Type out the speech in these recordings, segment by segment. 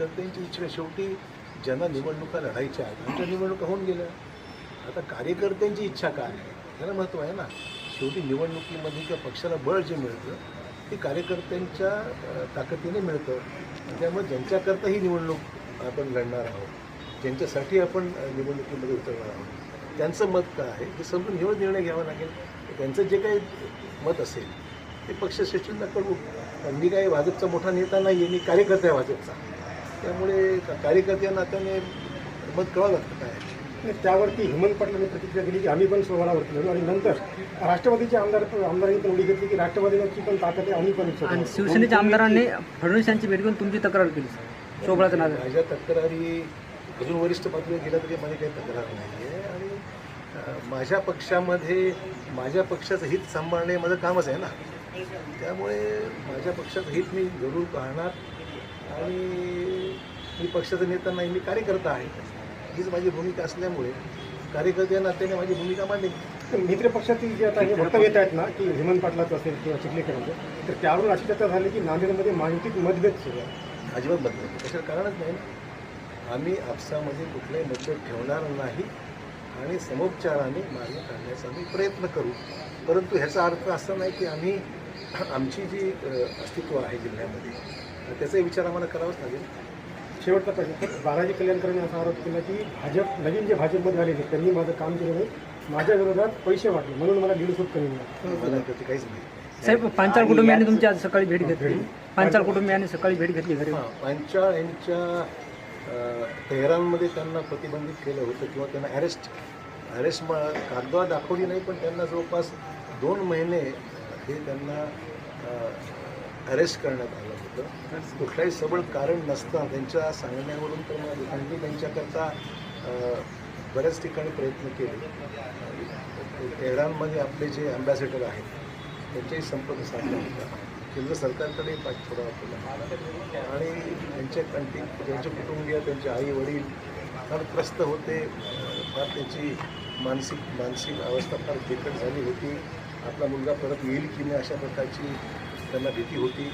कार्यकर्त्यांची इच्छा शेवटी ज्यांना निवडणुका लढायच्या आहेत त्यांच्या निवडणुका होऊन गेल्या. आता कार्यकर्त्यांची इच्छा काय आहे? त्याला महत्त्व आहे ना. शेवटी निवडणुकीमध्ये किंवा पक्षाला बळ जे मिळतं ते कार्यकर्त्यांच्या ताकदीने मिळतं. त्यामुळे ज्यांच्याकरता ही निवडणूक आपण लढणार आहोत ज्यांच्यासाठी आपण निवडणुकीमध्ये उतरणार आहोत त्यांचं मत काय आहे ते समजून घेऊन निर्णय घ्यावा लागेल. त्यांचं जे काही मत असेल ते पक्षश्रेष्ठींना कळवू. मी काही भाजपचा मोठा नेता नाही आहे मी कार्यकर्ता आहे भाजपचा. त्यामुळे कार्यकर्त्या नात्याने मत कळावं लागतं काय. त्यावरती हेमंत पाटलांनी प्रतिक्रिया दिली की आम्ही पण सोहळावरती लढू आणि नंतर राष्ट्रवादीचे आमदार आमदारांनी पण उडी घेतली की राष्ट्रवादीची पण ताकद आहे आम्ही पण आणि. शिवसेनेच्या आमदारांनी फडणवीस यांची भेट घेऊन तुमची तक्रार केली सोबळाचं नाव. माझ्या तक्रारी अजून वरिष्ठ पातळीवर गेल्या तरी माझी काही तक्रार नाही आहे आणि माझ्या पक्षामध्ये माझ्या पक्षाचं हित सांभाळणे माझं कामच आहे ना. त्यामुळे माझ्या पक्षाचं हित मी जरूर पाहणार. आणि मी पक्षाचा नेता नाही मी कार्यकर्ता आहे. हीच माझी भूमिका असल्यामुळे कार्यकर्त्या नात्याने माझी भूमिका मांडेल. मित्र पक्षातील जे आता हे वक्तव्य येत आहेत ना की हेमंत पाटलाचं असेल किंवा चिखलीकरांचं तर त्यावरून अशी चर्चा झाली की नांदेडमध्ये महायुतीत मतभेद सुरू आहे अजिबात बदलत कशाला कारणच नाही ना. आम्ही आपसामध्ये कुठलाही मतभेद ठेवणार नाही आणि समोपचाराने मार्ग काढण्याचा आम्ही प्रयत्न करू. परंतु ह्याचा अर्थ असा नाही की आम्ही आमची जी अस्तित्व आहे जिल्ह्यामध्ये त्याचाही विचार आम्हाला करावाच लागेल. शेवटचा प्रश्न. बालाजी कल्याणकरांनी असा आरोप केला की भाजप नवीन जे भाजपमध्ये आलेले त्यांनी माझं काम केलं नाही. माझ्या विरोधात पैसे वाटले म्हणून मला दीड फूट कमी मिळालं. मला त्याची काहीच नाही. साहेब पांचाळ कुटुंबियांनी तुमची आज सकाळी भेट घेतली. पांचाळ कुटुंबियांनी सकाळी भेट घेतली घरी. हां पंचाळ यांच्या तेहरानमध्ये त्यांना प्रतिबंधित केलं होतं किंवा त्यांना अरेस्ट अरेस्ट म कागदावर दाखवली नाही पण त्यांना जवळपास दोन महिने हे त्यांना अरेस्ट करण्यात आलं. होतं. कुठलाही सबळ कारण नसता. त्यांच्या सांगण्यावरून तर मला लोकांनी त्यांच्याकरता बऱ्याच ठिकाणी प्रयत्न केले. तेहरानमध्ये आपले जे अँबॅसेडर आहेत त्यांच्याही संपर्क साधला होता. केंद्र सरकारकडे पाठपुरावा केला आणि त्यांच्या कंटी त्यांचे कुटुंबीय त्यांचे आई वडील फार त्रस्त होते. फार त्याची मानसिक मानसिक अवस्था फार बिकट झाली होती. आपला मुलगा परत येईल की नाही अशा प्रकारची त्यांना भीती होती.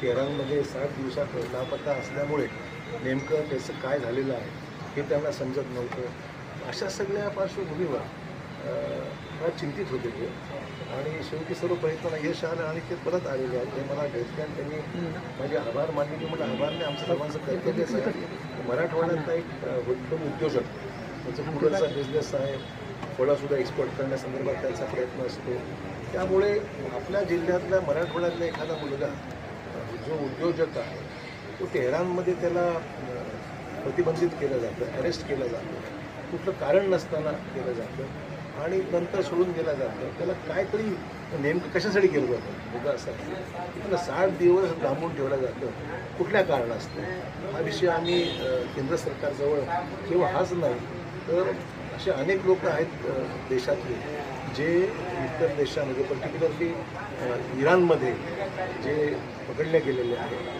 केरळमध्ये साठ दिवसात लापता असल्यामुळे नेमकं त्याचं काय झालेलं आहे हे त्यांना समजत नव्हतं. अशा सगळ्या पार्श्वभूमीवर मला चिंतित होते ते. आणि शेवटी सर्व प्रयत्नाला यश आलं आणि ते परत आलेले आहेत. ते मला भेटले आणि त्यांनी माझे आभार मानले. की मला आभार नाही आमचं सर्वांचं कर्तव्यच आहे. मराठवाड्यातला एक उत्तम उद्योजक त्याचा पुढचा बिझनेस आहे. फळंसुद्धा एक्सपोर्ट करण्यासंदर्भात त्याचा प्रयत्न असतो. त्यामुळे आपल्या जिल्ह्यातल्या मराठवाड्यातला एखादा मुलगा जो उद्योजक आहे तो तेहरानमध्ये त्याला प्रतिबंधित केलं जातं अरेस्ट केलं जातं. कुठलं कारण नसताना केलं जातं आणि नंतर सोडून दिलं जातं. त्याला काहीतरी नेमकं कशासाठी केलं जातं? मुद्दा असा त्याला साठ दिवस लांबून ठेवलं जातं. कुठल्या कारणास्तव? हा विषय आम्ही केंद्र सरकारजवळ किंवा हाच नाही तर असे अनेक लोक आहेत देशातले जे इतर देशामध्ये पर्टिक्युलरली इराणमध्ये जे पकडले गेलेले आहेत.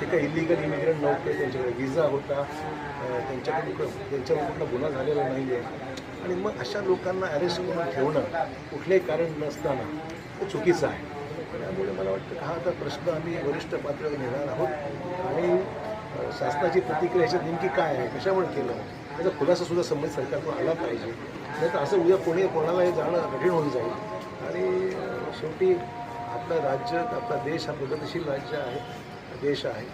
ते काही इलिगल इमिग्रंट नव्हते त्यांच्याकडे विजा होता त्यांच्याकडून त्यांच्याकडे त्यांच्यावर कुठला गुन्हा झालेला नाही आहे आणि मग अशा लोकांना अरेस्ट करून ठेवणं कुठलेही कारण नसताना ते चुकीचं आहे. त्यामुळे मला वाटतं हा आता प्रश्न आम्ही वरिष्ठ पातळीवर नेणार आहोत. आणि शासनाची प्रतिक्रिया ह्याच्यात नेमकी काय आहे कशामुळे केलं? त्याचा खुलासा सुद्धा संबंधित सरकारकडून आला पाहिजे. नाही तर असं उद्या कोणी कोणालाही जाणं कठीण होऊन जाईल. आणि शेवटी आपलं राज्य आपला देश हा प्रगतिशील राज्य आहे देश आहे.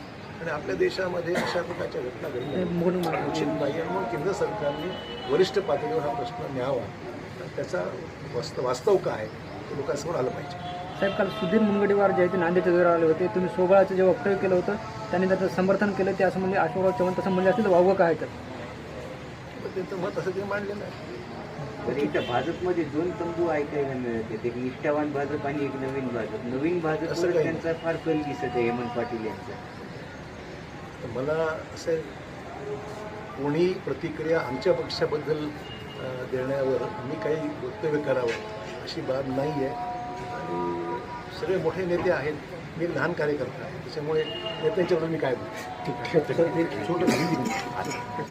आणि आपल्या देशामध्ये अशा प्रकारच्या घटना घडणं उचित नाही म्हणून केंद्र सरकारने वरिष्ठ पातळीवर हा प्रश्न न्यावा. त्याचा वास्तव वास्तव काय ते लोकांसमोर आलं पाहिजे. साहेब काल सुधीर मुनगंटीवार जे आहे ते नांदेडच्या दौऱ्यावर आले होते तुम्ही सोबळाचं जे वक्तव्य केलं होतं त्यांनी त्याचं समर्थन केलं ते असं म्हणजे अशोकराव चव्हाण तसं म्हणजे असेल तर वावगं काय तर? त्यांचं मत असं ते मांडलेलं आहे पण इथं भाजपमध्ये दोन तंबू ऐकायला मिळत. आहेत एक निष्ठावान भाजप आणि एक नवीन भाजप. नवीन असं भाजपवर काही त्यांचा फार कल दिसत आहे हेमंत पाटील यांचा. तर मला असं कोणी प्रतिक्रिया आमच्या पक्षाबद्दल देण्यावर मी काही वक्तव्य करावं अशी बाब नाही आहे आणि सगळे मोठे नेते आहेत. मी लहान कार्यकर्ता आहे. त्याच्यामुळे नेत्यांच्याबद्दल मी काय बोलू? ठीक आहे